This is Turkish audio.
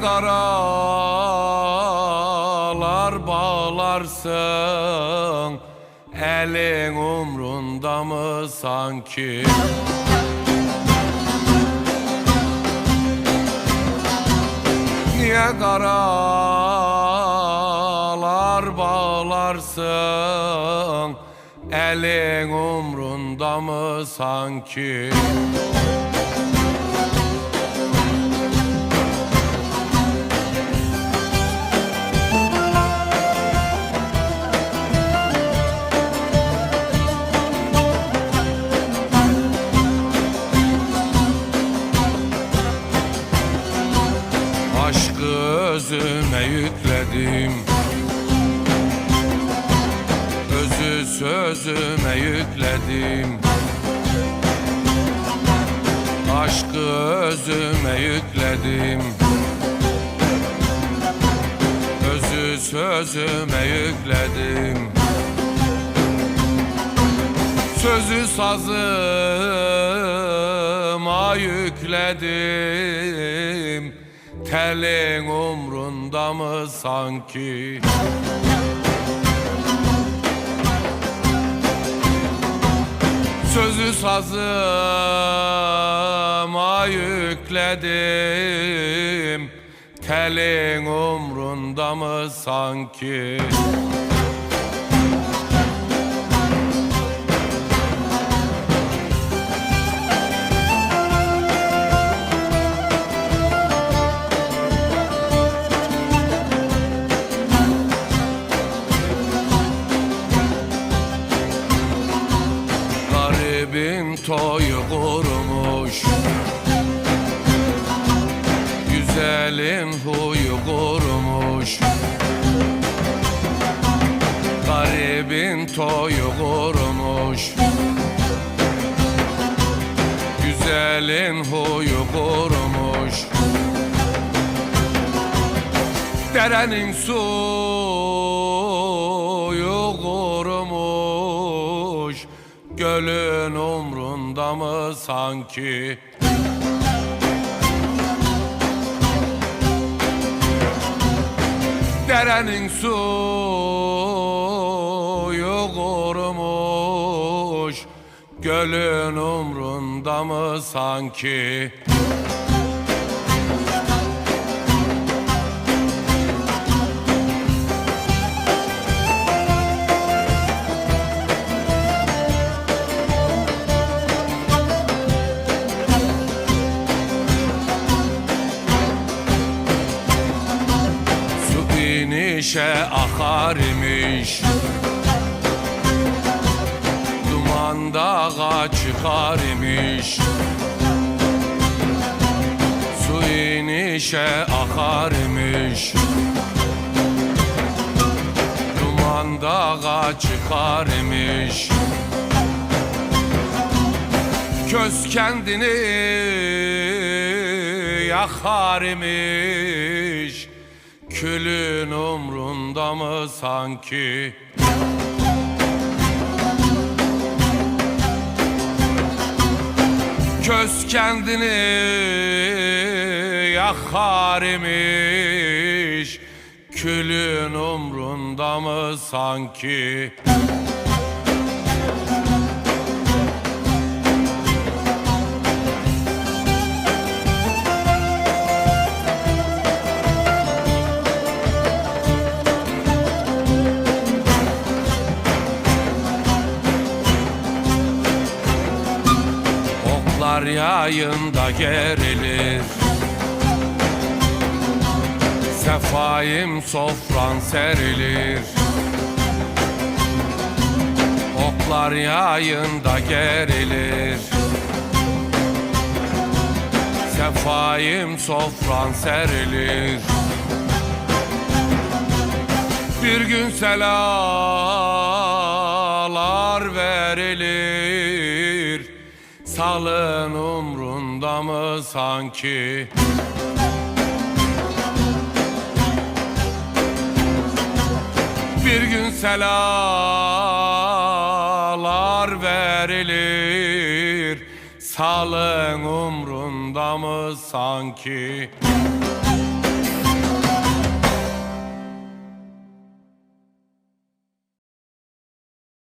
karalar bağlarsın. Elin umrunda mı sanki? Niye karalar bağlarsın? Elin umrunda mı sanki sözüme yükledim. Aşkı özüme yükledim. Özü sözüme yükledim. Sözü sazıma yükledim. Telin umrunda mı sanki Sözü sazıma yükledim. Telin umrunda mı sanki Toyu kurumuş Güzelin huyu kurumuş Garibin toyu kurumuş Güzelin huyu kurumuş Derenin suyu Gölün umrunda mı sanki? Derenin suyu kurumuş Gölün umrunda mı sanki inişe akar imiş Duman dağa çıkar imiş Su inişe akar imiş Duman dağa çıkar imiş Köz kendini yakar imiş Külün umrunda mı sanki? Köz kendini yakar imiş. Külün umrunda mı sanki yayında gerilir Sefaim sofran serilir. Oklar yayında gerilir. Sefaim sofran serilir. Bir gün selalar verilir Salın umrunda mı sanki? Bir gün selalar verilir. Salın umrunda mı sanki